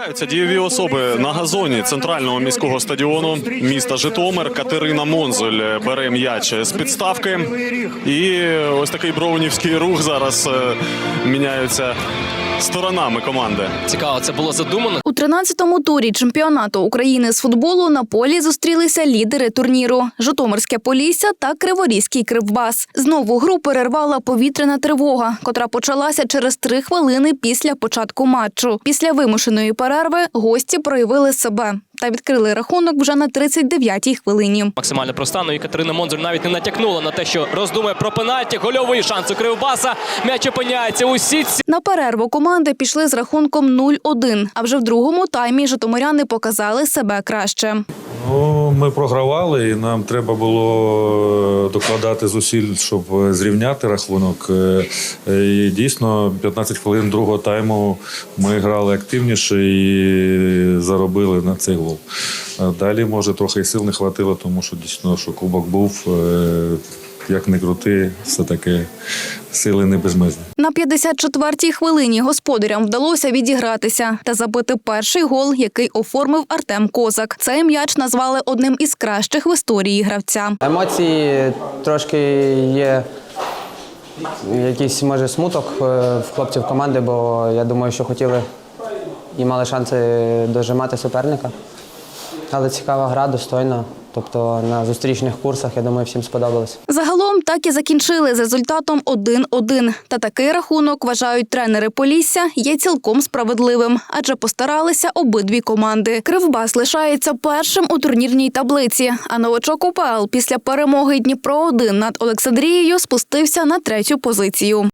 З'являються дієві особи на газоні центрального міського стадіону міста Житомир. Катерина Монзель бере м'яч з підставки. І ось такий броунівський рух зараз е, міняються сторонами команди. Цікаво, це було задумано. У 13-му турі чемпіонату України з футболу на полі зустрілися лідери турніру Житомирське Полісся та Криворізький Кривбас. Знову гру перервала повітряна тривога, котра почалася через три хвилини після початку матчу. Після вимушеної перерви гості проявили себе та відкрили рахунок вже на 39-й хвилині. Максимально проста. Ну і Катерина Монзуль навіть не натякнула на те, що роздумує про пенальті. Гольовий шанс у Кривбаса. М'яч опиняється у сітці. На перерву команди пішли з рахунком 0-1, а вже в другому таймі житомиряни показали себе краще. Ну, ми програвали, і нам треба було е, докладати зусиль, щоб е, зрівняти рахунок. Е, І дійсно, 15 хвилин другого тайму ми грали активніше і заробили на цей гол. Далі, може, трохи сил не хватило, тому що дійсно, що кубок був, як не крути, все-таки сили не безмежні. На 54-й хвилині господарям вдалося відігратися та забити перший гол, який оформив Артем Козак. Цей м'яч назвали одним із кращих в історії гравця. Емоції трошки є якийсь може смуток е, в хлопців команди, бо я думаю, що хотіли і мали шанси дожимати суперника. Але цікава гра, достойна. Тобто на зустрічних курсах, я думаю, всім сподобалось. Загалом так і закінчили з результатом 1-1. Та такий рахунок вважають тренери Полісся є цілком справедливим, адже постаралися обидві команди. Кривбас лишається першим у турнірній таблиці. А новачок УПЛ після перемоги Дніпро 1 над Олександрією спустився на третю позицію.